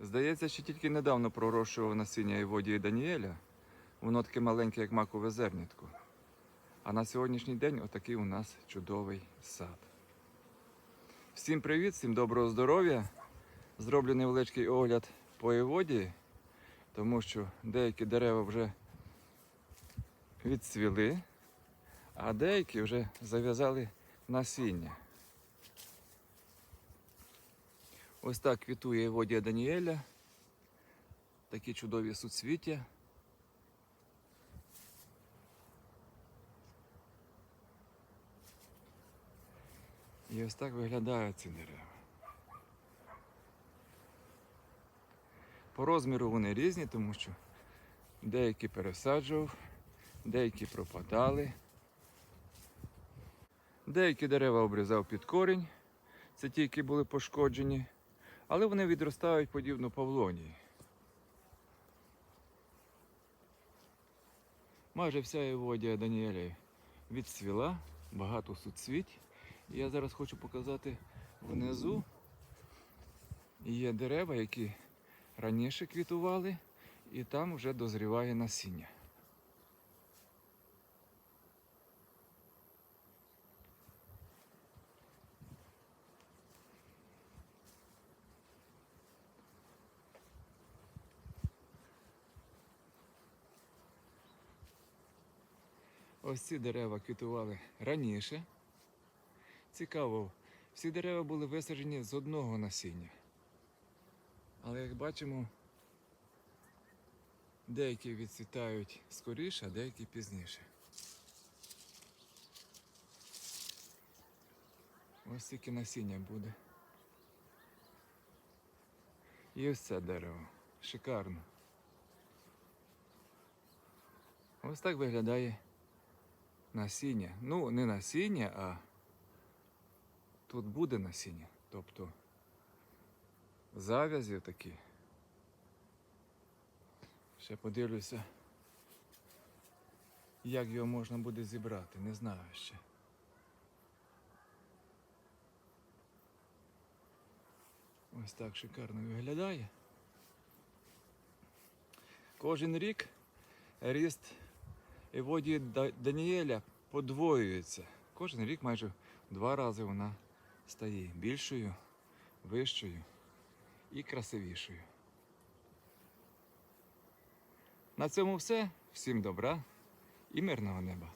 Здається, що тільки недавно пророщував насіння Іводії Даніеля. Воно таке маленьке, як макове зернятко. А на сьогоднішній день отакий у нас чудовий сад. Всім привіт, всім доброго здоров'я. Зроблю невеличкий огляд по Іводії, тому що деякі дерева вже відцвіли, а деякі вже зав'язали насіння. Ось так квітує Іводія Даніеля. Такі чудові суцвіття. І ось так виглядають ці дерева. По розміру вони різні, тому що деякі пересаджував, деякі пропадали. Деякі дерева обрізав під корінь, це ті, які були пошкоджені, але вони відростають подібно павлонії. Майже вся Іводія Даніеля відцвіла, багато суцвіть. І я зараз хочу показати внизу. Є дерева, які раніше квітували, і там вже дозріває насіння. Ось ці дерева квітували раніше. Цікаво, всі дерева були висаджені з одного насіння. Але як бачимо, деякі відцвітають скоріше, а деякі пізніше. Ось тільки насіння буде. І ось це дерево. Шикарно. Ось так виглядає насіння. Ну, не насіння, а тут буде насіння. Тобто зав'язі такі. Ще подивлюся, як його можна буде зібрати, не знаю ще. Ось так шикарно виглядає. Кожен рік ріст Еводії воді Даніеля подвоюється. Кожен рік майже два рази вона стає більшою, вищою і красивішою. На цьому все. Всім добра і мирного неба.